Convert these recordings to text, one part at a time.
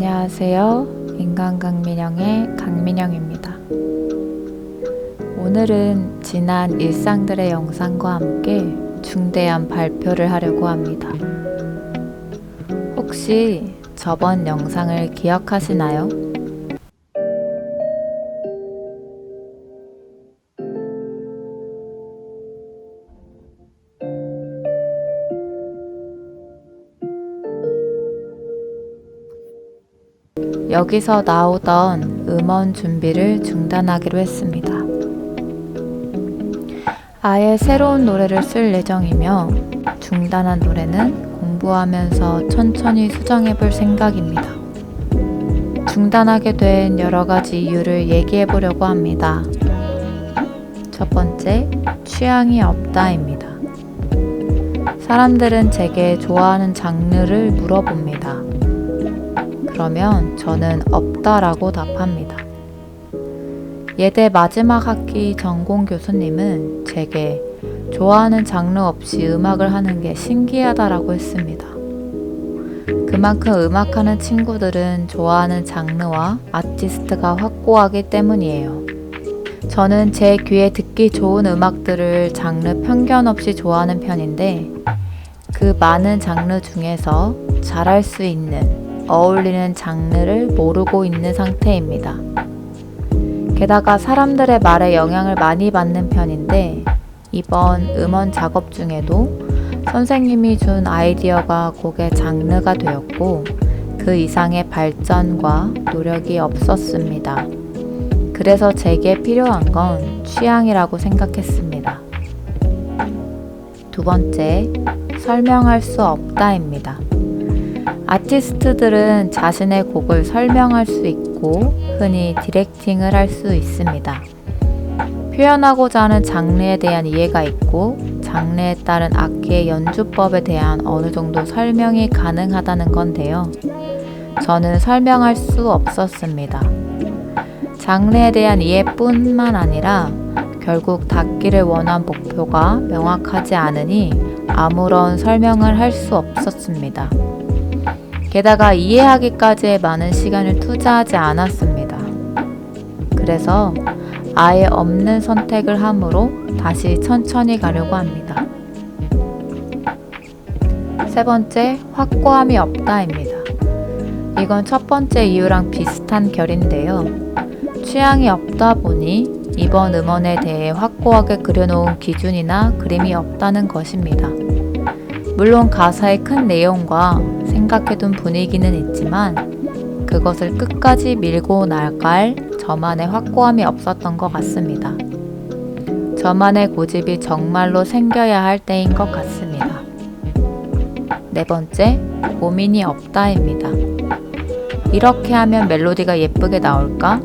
안녕하세요. 인간 강민영의 강민영입니다. 오늘은 지난 일상들의 영상과 함께 중대한 발표를 하려고 합니다. 혹시 저번 영상을 기억하시나요? 여기서 나오던 음원 준비를 중단하기로 했습니다. 아예 새로운 노래를 쓸 예정이며 중단한 노래는 공부하면서 천천히 수정해 볼 생각입니다. 중단하게 된 여러 가지 이유를 얘기해 보려고 합니다. 첫 번째, 취향이 없다입니다. 사람들은 제게 좋아하는 장르를 물어봅니다. 그러면 저는 없다라고 답합니다. 예대 마지막 학기 전공 교수님은 제게 좋아하는 장르 없이 음악을 하는 게 신기하다라고 했습니다. 그만큼 음악하는 친구들은 좋아하는 장르와 아티스트가 확고하기 때문이에요. 저는 제 귀에 듣기 좋은 음악들을 장르 편견 없이 좋아하는 편인데 그 많은 장르 중에서 잘할 수 있는 어울리는 장르를 모르고 있는 상태입니다. 게다가 사람들의 말에 영향을 많이 받는 편인데 이번 음원 작업 중에도 선생님이 준 아이디어가 곡의 장르가 되었고 그 이상의 발전과 노력이 없었습니다. 그래서 제게 필요한 건 취향이라고 생각했습니다. 두 번째, 설명할 수 없다입니다. 아티스트들은 자신의 곡을 설명할 수 있고 흔히 디렉팅을 할 수 있습니다. 표현하고자 하는 장르에 대한 이해가 있고 장르에 따른 악기의 연주법에 대한 어느 정도 설명이 가능하다는 건데요. 저는 설명할 수 없었습니다. 장르에 대한 이해뿐만 아니라 결국 닿기를 원한 목표가 명확하지 않으니 아무런 설명을 할 수 없었습니다. 게다가 이해하기까지의 많은 시간을 투자하지 않았습니다. 그래서 아예 없는 선택을 함으로 다시 천천히 가려고 합니다. 세 번째, 확고함이 없다입니다. 이건 첫 번째 이유랑 비슷한 결인데요. 취향이 없다 보니 이번 음원에 대해 확고하게 그려놓은 기준이나 그림이 없다는 것입니다. 물론 가사의 큰 내용과 생각해둔 분위기는 있지만 그것을 끝까지 밀고 나갈 저만의 확고함이 없었던 것 같습니다. 저만의 고집이 정말로 생겨야 할 때인 것 같습니다. 네 번째, 고민이 없다입니다. 이렇게 하면 멜로디가 예쁘게 나올까?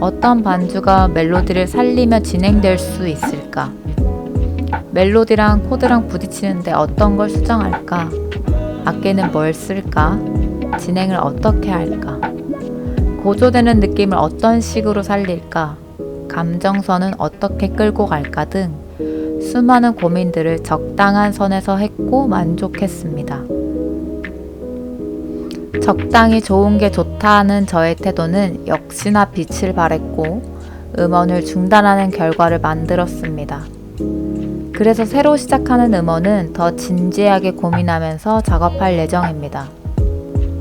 어떤 반주가 멜로디를 살리며 진행될 수 있을까? 멜로디랑 코드랑 부딪히는데 어떤 걸 수정할까? 악기는 뭘 쓸까? 진행을 어떻게 할까? 고조되는 느낌을 어떤 식으로 살릴까? 감정선은 어떻게 끌고 갈까 등 수많은 고민들을 적당한 선에서 했고 만족했습니다. 적당히 좋은 게 좋다는 저의 태도는 역시나 빛을 발했고 음원을 중단하는 결과를 만들었습니다. 그래서 새로 시작하는 음원은 더 진지하게 고민하면서 작업할 예정입니다.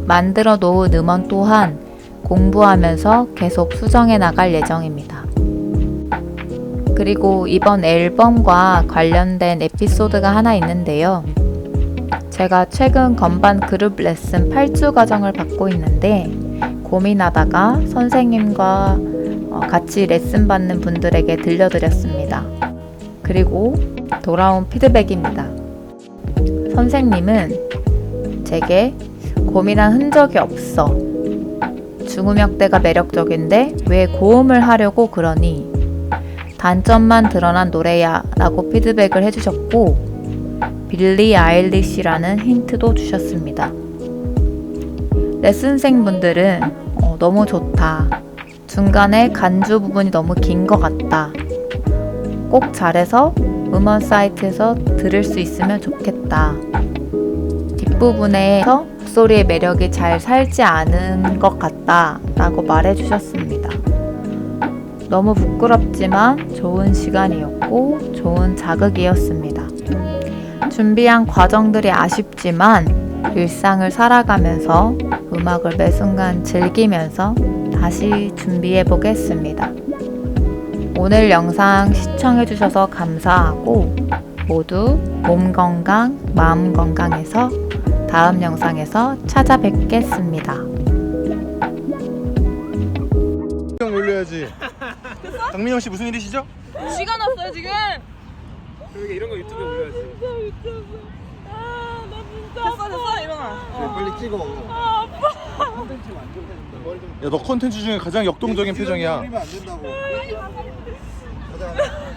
만들어 놓은 음원 또한 공부하면서 계속 수정해 나갈 예정입니다. 그리고 이번 앨범과 관련된 에피소드가 하나 있는데요. 제가 최근 건반 그룹 레슨 8주 과정을 받고 있는데 고민하다가 선생님과 어, 같이 레슨 받는 분들에게 들려드렸습니다. 그리고 돌아온 피드백입니다. 선생님은 제게 고민한 흔적이 없어. 중음역대가 매력적인데 왜 고음을 하려고 그러니? 단점만 드러난 노래야 라고 피드백을 해주셨고 빌리 아일리시라는 힌트도 주셨습니다. 레슨생분들은 어, 너무 좋다. 중간에 간주 부분이 너무 긴 것 같다. 꼭 잘해서 음원 사이트에서 들을 수 있으면 좋겠다. 뒷부분에서 목소리의 매력이 잘 살지 않은 것 같다 라고 말해주셨습니다. 너무 부끄럽지만 좋은 시간이었고 좋은 자극이었습니다. 준비한 과정들이 아쉽지만 일상을 살아가면서 음악을 매 순간 즐기면서 다시 준비해 보겠습니다. 오늘 영상 시청해주셔서 감사하고 모두 몸 건강, 마음 건강해서 다음 영상에서 찾아뵙겠습니다. 형 올려야지. 강민영 씨 무슨 일이시죠? 시간 없어요 지금. 그러게 이런 거 유튜브에 올려야지. 아나 진짜 됐어 됐어 일어나. 어. 빨리 찍어. 야너 컨텐츠 중에 가장 역동적인 표정이야. 안 된다고. да.